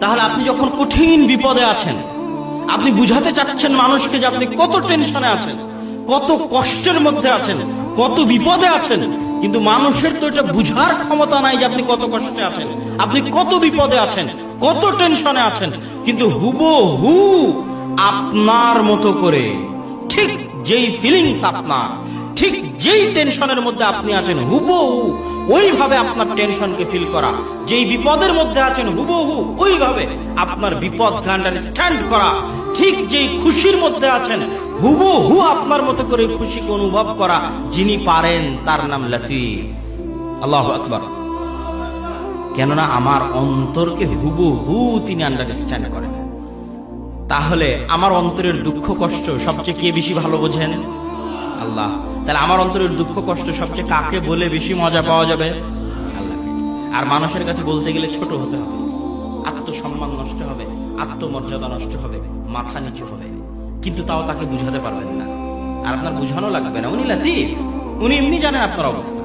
তাহলে আপনি যখন কঠিন বিপদে আছেন, আপনি বুঝাতে চাচ্ছেন মানুষকে যে আপনি কত টেনশনে আছেন, কত কষ্টের মধ্যে আছেন, কত বিপদে আছেন, কিন্তু মানুষের তো এটা বুঝার ক্ষমতা নাই যে আপনি কত কষ্টে আছেন, আপনি কত বিপদে আছেন, কত টেনশনে আছেন, কিন্তু হুবো হু আপনার মতো করে, ঠিক যেই ফিলিংস আপনার ঠিক যেই টেনশনের মধ্যে আপনি আছেন, হুবহু ওইভাবে আপনার টেনশনকে ফিল করা। যেই বিপদের মধ্যে আছেন, হুবহু ওইভাবে আপনার বিপদ আন্ডারস্ট্যান্ড করা। ঠিক যেই খুশির মধ্যে আছেন, হুবহু আপনার মতো করে খুশিকে অনুভব করা, যিনি পারেন তার নাম লতিফ। আল্লাহ আকবার। কেননা আমার অন্তরকে হুবহু তিনি আন্ডারস্ট্যান্ড করেন। তাহলে আমার অন্তরের দুঃখ কষ্ট সবচেয়ে কে বেশি ভালো বোঝেন? আল্লাহ তাহলে আমার অন্তরের দুঃখ, কষ্ট সবচেয়ে কাকে বলে বেশি মজা পাওয়া যাবে? আল্লাহকে। আর মানুষের কাছে বলতে গেলে ছোট হতে হবে। আত্মসম্মান নষ্ট হবে, আত্মমর্যাদা নষ্ট হবে, মাথা নিচু হবে। কিন্তু তাও তাকে বুঝাতে পারবেন না। আর আপনার বুঝানো লাগবে না। উনি লাতিফ। উনি এমনি জানেন আপনার অবস্থা।